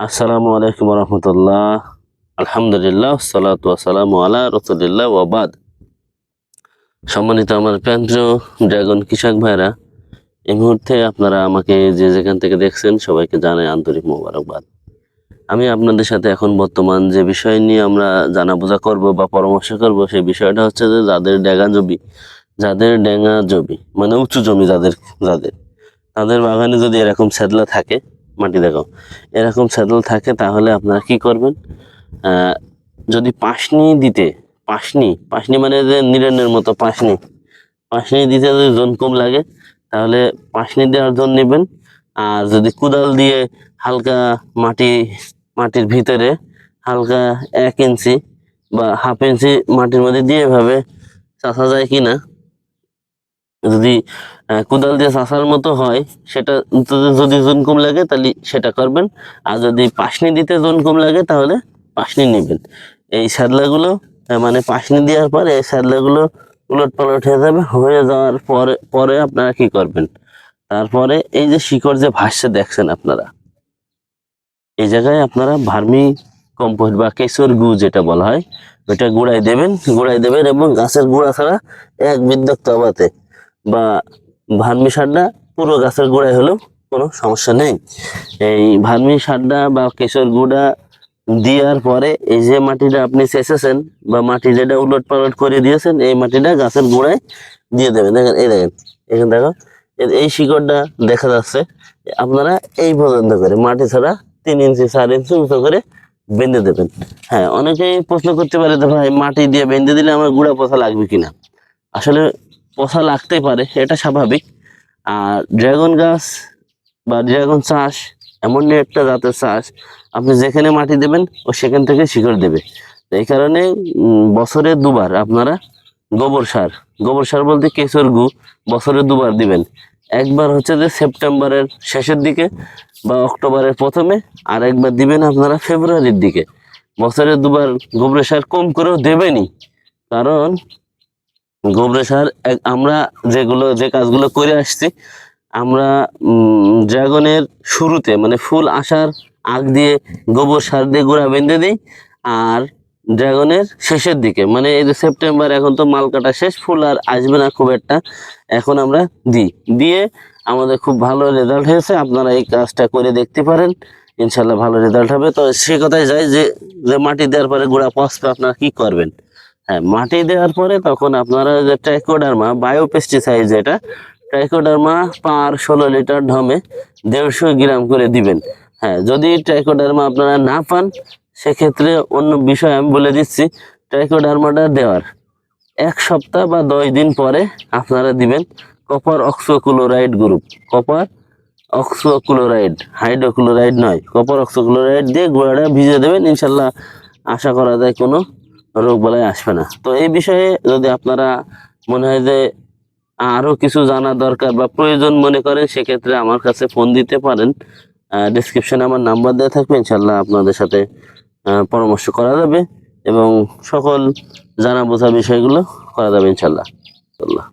আসসালামু আলাইকুম রহমতুল্লাহ। আলহামদুলিল্লাহ, সালাত ওয়াসালাম আলা রসুলিল্লাহ ওয়াবাদ সম্মানিত আমার প্যান্ট্র ড্রাগন কৃষক ভাইরা, এই মুহূর্তে আপনারা আমাকে যে যেখান থেকে দেখছেন, সবাইকে জানাই আন্তরিক মোবারকবাদ। আমি আপনাদের সাথে এখন বর্তমান যে বিষয় নিয়ে আমরা জানা বোঝা করব বা পরামর্শ করব, সেই বিষয়টা হচ্ছে যে যাদের ডেঙ্গা জমি যাদের ডেঙ্গা জমি মানে উঁচু জমি যাদের যাদের, তাদের বাগানে যদি এরকম স্যাদলা থাকে মাটি দেখো। এরকম স্যাদল থাকে, তাহলে আপনারা কি করবেন? যদি পাশনি দিতে, পাশনি পাশনি মানে যে নিরেনের মতো পাশনি। পাশনি দিতে যদি জোন কম লাগে, তাহলে পাশনি দেওয়ার জন্য নেবেন। আর যদি কোদাল দিয়ে হালকা মাটি, মাটির ভিতরে হালকা এক ইঞ্চি বা হাফ ইঞ্চি মাটির মধ্যে দিয়ে এভাবে চাষা যায় কি না যদি কোদাল দিয়ে চাষার মতো হয়, সেটা যদি- জোন কম লাগে, তাহলে সেটা করবেন। আর যদি পাশনি দিতে জোন কম লাগে, তাহলে পাশনি নেবেন। এই স্যাদলাগুলো মানে পাশনি দেওয়ার পরে এই স্যাদলাগুলো উলট পালট হয়ে যাবে। হয়ে যাওয়ার পরে পরে আপনারা কি করবেন? তারপরে এই যে শিকড় যে ভাসছে, দেখছেন আপনারা? এই জায়গায় আপনারা ভার্মি কম্পোস্ট বা কেশর গু যেটা বলা হয় ওটা গুঁড়াই দেবেন। গুঁড়াই দেবেন এবং গাছের গুঁড়া ছাড়া এক বিদ্যুৎ আবাতে বা ভার্মি সারটা পুরো গাছের গোড়ায় হলেও কোনো সমস্যা নেই। এই ভার্মি সারটা বা কেশর গুঁড়া দেওয়ার পরে এই যে মাটিটা আপনি চেঁচেছেন বা মাটি যেটা উলট পালট করে দিয়েছেন, এই মাটিটা গাছের গোড়ায় দিয়ে দেবেন। দেখেন, এই দেখেন, এখানে দেখো এই- শিকড়টা দেখা যাচ্ছে। আপনারা এই পর্যন্ত করে মাটি ছাড়া তিন ইঞ্চি, চার ইঞ্চি উঁচু করে বেঁধে দেবেন। হ্যাঁ অনেকেই প্রশ্ন করতে পারে ভাই, মাটি দিয়ে বেঁধে দিলে আমার গুঁড়া পচা লাগবে কিনা? আসলে পচা লাগতেই পারে, এটা স্বাভাবিক। আর ড্রাগন গাছ বা ড্রাগন চাষ, এমন একটা জাতের চাষ, আপনি যেখানে মাটি দেবেন, ও সেখান থেকে শিকড় দেবে। এই কারণে বছরে দুবার আপনারা গোবর সার গোবর সার বলতে কেঁচোর গু, বছরে দুবার দিবেন। একবার হচ্ছে যে সেপ্টেম্বরের শেষের দিকে বা অক্টোবরের প্রথমে, আর একবার দিবেন আপনারা ফেব্রুয়ারির দিকে। বছরে দুবার গোবর সার কম করেও দেবেনই, কারণ গোবর সার আমরা যেগুলো, যে কাজগুলো করে আসছি, আমরা ড্রাগনের শুরুতে মানে ফুল আসার আগ দিয়ে গোবর সার দিয়ে গোড়া বেঁধে দিই, আর ড্রাগনের শেষের দিকে মানে এই যে সেপ্টেম্বর এখন তো মাল কাটা শেষ, ফুল আর আসবে না খুব একটা, এখন আমরা দিই। দিয়ে আমাদের খুব ভালো রেজাল্ট হয়েছে, আপনারা এই কাজটা করে দেখতে পারেন ইনশাল্লাহ ভালো রেজাল্ট হবে। তো সে কথাই যায় যে যে মাটি দেওয়ার পরে গোড়া পচবে, আপনারা কি করবেন? হ্যাঁ মাটি দেওয়ার পরে তখন আপনারা যে ট্রাইকোডার্মা বায়োপেস্টিসাইড যেটা ট্রাইকোডার্মা পার ষোলো লিটার ঢমে দেড়শো গ্রাম করে দিবেন। হ্যাঁ যদি ট্রাইকোডার্মা আপনারা না পান, সেক্ষেত্রে অন্য বিষয় আমি বলে দিচ্ছি ট্রাইকোডার্মাটা দেওয়ার এক সপ্তাহ বা দশ দিন পরে আপনারা দিবেন copper oxychloride group copper oxychloride hydrochloride নয় কপার অক্সোক্লোরাইড দিয়ে গোড়াটা ভিজে দেবেন। ইনশাল্লাহ আশা করা যায় কোনো রোগ বালাই আসবে না। তো এই বিষয়ে যদি আপনারা মনে হয় যে আরও কিছু জানা দরকার বা প্রয়োজন মনে করেন, সেক্ষেত্রে আমার কাছে ফোন দিতে পারেন। ডিসক্রিপশানে আমার নাম্বার দেওয়া থাকবে ইনশাল্লাহ আপনাদের সাথে পরামর্শ করা যাবে এবং সকল জানা বোঝা বিষয়গুলো করা যাবে ইনশাল্লাহ ইনশাল্লাহ